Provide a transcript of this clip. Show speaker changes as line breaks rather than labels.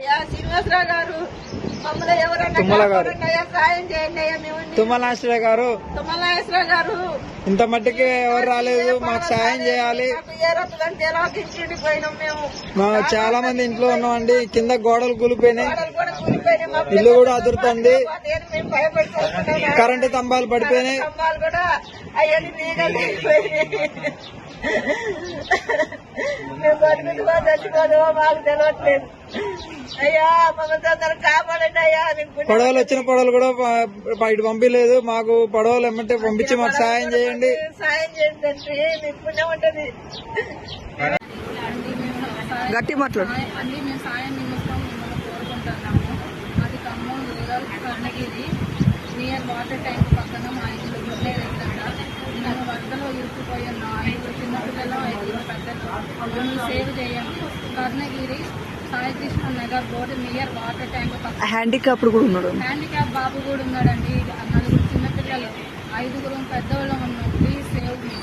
శ్రీనివాసరావు గారు మమ్మల్ని ఎవరన్నా సాయం చేయండి తుమ్మలాశ్వరరావు
ఇంత మట్టికి ఎవరు రాలేదు మాకు సాయం చేయాలి.
మేము.
మా చాలా మంది ఇంట్లో ఉన్నామండి కింద గోడలు కూలిపోయినాయి. ఇల్లు కూడా అదురుతుంది. కరెంటు స్తంభాలు పడిపోయినాయి.
మేము బతుకుతుందో మాకు తెలియట్లేదు అయ్యా మమ్మల్ని తొందర కాపాడండి అయ్యా
పడవలు వచ్చిన పడవలు కూడా ఇటు పంపించలేదు మాకు పడవలు ఏమంటే పంపించి మాకు సాయం చేయండి.
సాయం చేయండి తండ్రి మీకు పుణ్యం ఉంటుంది.
గట్టి మాట్లాడు.
అన్ని మేము సాయం నిమిత్తం మిమ్మల్ని కోరుకుంటున్నాము. అది Khammam rural Karnagiri near water tank పక్కన మా ఇల్లు గుడ్లే దగ్గర నేను వరదలో ఇరుక్కుపోయి ఉన్న ఐదుగురు చిన్నపిల్లలు ఐదుగురు పెద్దలు. సేవ్ చేయండి. Karnagiri Saikrishna Nagar board near water tank
handicapped కూడా ఉన్నాడు.
హ్యాండిక్యాప్ బాబు కూడా ఉన్నాడండి. నలుగురు చిన్నపిల్లలు ఐదుగురు పెద్దవాళ్ళు ఉన్నాం ప్లీజ్ సేవ్ మీ